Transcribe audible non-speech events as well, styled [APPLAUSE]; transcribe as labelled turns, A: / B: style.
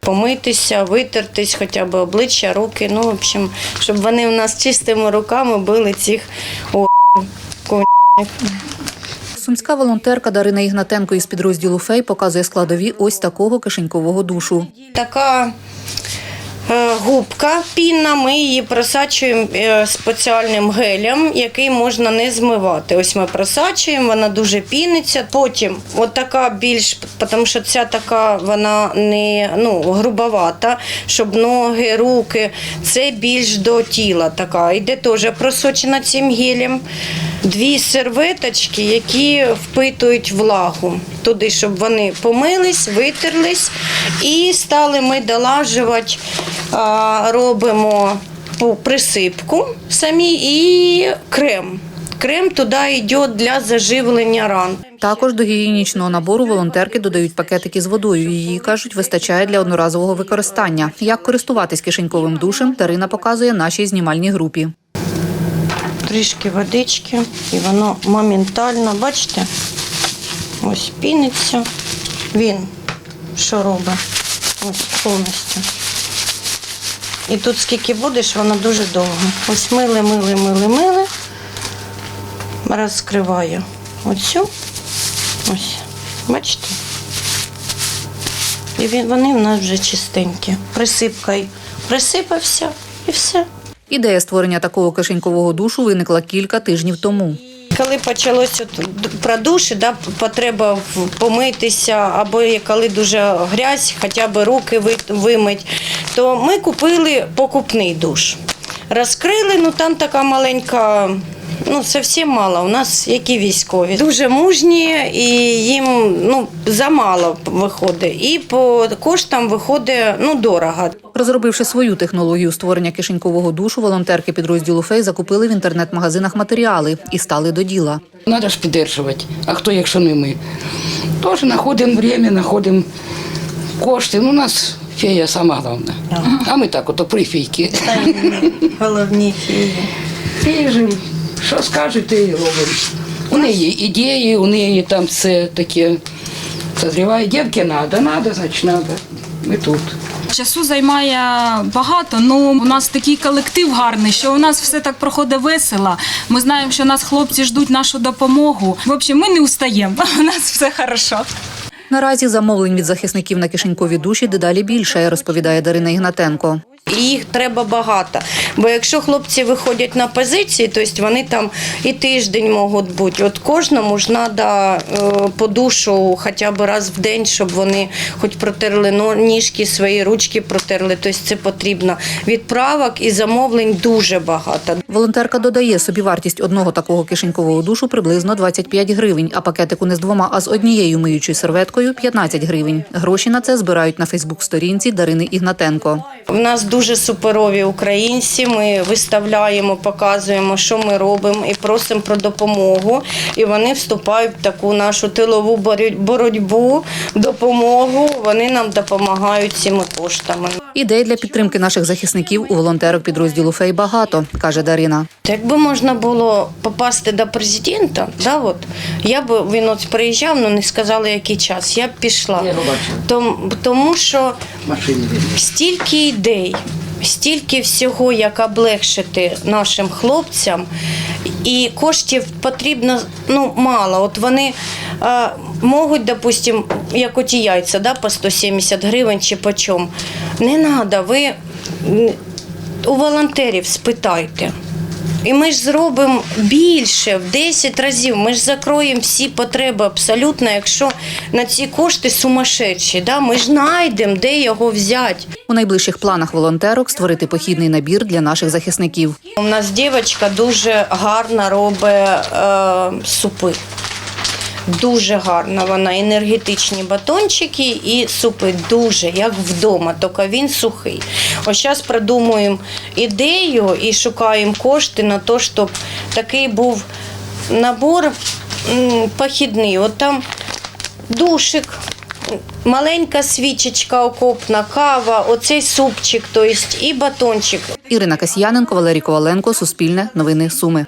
A: Помитися, витертись, хоча б обличчя, руки. Ну, в общем, щоб вони у нас чистими руками били цих о,
B: Сумська волонтерка Дарина Ігнатенко із підрозділу Фей показує складові ось такого кишенькового душу.
A: Така губка пінна, ми її просачуємо е, спеціальним гелем, який можна не змивати. Ось ми просачуємо, вона дуже піниться. Потім от більш, тому що ця така вона не ну, грубовата, щоб ноги, руки, це більш до тіла така. Йде теж просочена цим гелем. Дві серветочки, які впитують влагу туди, щоб вони помились, витерлись і стали ми долажувати, робимо присипку самі і крем. Крем туди йде для заживлення ран.
B: Також до гігієнічного набору волонтерки додають пакетики з водою. Її кажуть, вистачає для одноразового використання. Як користуватись кишеньковим душем, Дарина показує нашій знімальній групі.
A: Трішки водички, і воно моментально, бачите, ось піниться. Він що робить? Ось повністю. І тут скільки будеш, воно дуже довго. Ось мили, мили, мили, мили. Розкриваю оцю. Ось. Бачите? І вони в нас вже чистенькі. Присипкою присипався і все.
B: Ідея створення такого кишенькового душу виникла кілька тижнів тому.
A: Коли почалося про душі, да, потреба помитися, або коли дуже грязь, хоча б руки вимить, то ми купили покупний душ. Розкрили, ну там така маленька, ну зовсім мало. У нас які військові. Дуже мужні і їм ну, замало виходить. І по коштам виходить ну, дорого.
B: Розробивши свою технологію створення кишенькового душу, волонтерки підрозділу Фей закупили в інтернет-магазинах матеріали і стали до діла.
C: Надо ж підтримувати. А хто, якщо не ми? Теж знаходимо время, знаходимо кошти. Ну, у нас фея сама головна. А ми так, ото прифійки.
A: Головні фії.
C: Феї ж, що скажуть, те і робимо. У неї ідеї, у неї там все таке созріває. Дівки треба, треба, значить треба. Ми тут.
D: Часу займає багато, ну у нас такий колектив гарний, що у нас все так проходить весело. Ми знаємо, що нас хлопці ждуть нашу допомогу. В общем, ми не устаємо. [LAUGHS] У нас все хорошо.
B: Наразі замовлень від захисників на кишенькові душі дедалі більше, розповідає Дарина Ігнатенко.
A: І їх треба багато. Бо якщо хлопці виходять на позиції, то есть вони там і тиждень можуть бути. От кожному ж треба по душу хоча б раз в день, щоб вони хоч протерли ніжки, свої ручки протерли. Тобто це потрібно. Відправок і замовлень дуже багато.
B: Волонтерка додає, собівартість одного такого кишенькового душу приблизно 25 гривень, а пакетику не з двома, а з однією миючою серветкою 15 гривень. Гроші на це збирають на Фейсбук-сторінці Дарини Ігнатенко.
A: У нас дуже суперові українці. Ми виставляємо, показуємо, що ми робимо, і просимо про допомогу. І вони вступають в таку нашу тилову бороть- боротьбу, допомогу. Вони нам допомагають цими коштами.
B: Ідей для підтримки наших захисників у волонтерок підрозділу Фей багато, каже Дарина.
A: Якби можна було попасти до президента, да, от, я б він от приїжджав, але не сказали, який час. Я б пішла. Тому що
C: Машини.
A: стільки ідей, стільки всього, як облегшити нашим хлопцям, і коштів потрібно ну, мало. От вони е, можуть, допустим, як оті яйця, да, по 170 гривень чи по чому. Не треба, ви у волонтерів спитайте. І ми ж зробимо більше в 10 разів. Ми ж закроємо всі потреби абсолютно, якщо на ці кошти сумасшедші. Да? Ми ж знайдемо, де його взяти.
B: У найближчих планах волонтерок створити похідний набір для наших захисників.
A: У нас дівчинка дуже гарно робить е, супи. Дуже гарно вона, енергетичні батончики і супи дуже, як вдома, тільки він сухий. Ось зараз придумуємо ідею і шукаємо кошти на те, щоб такий був набор похідний. От там душик, маленька свічечка окопна, кава, оцей супчик, тобто і батончик.
B: Ірина Касьяненко, Валерій Коваленко, Суспільне, Новини Суми.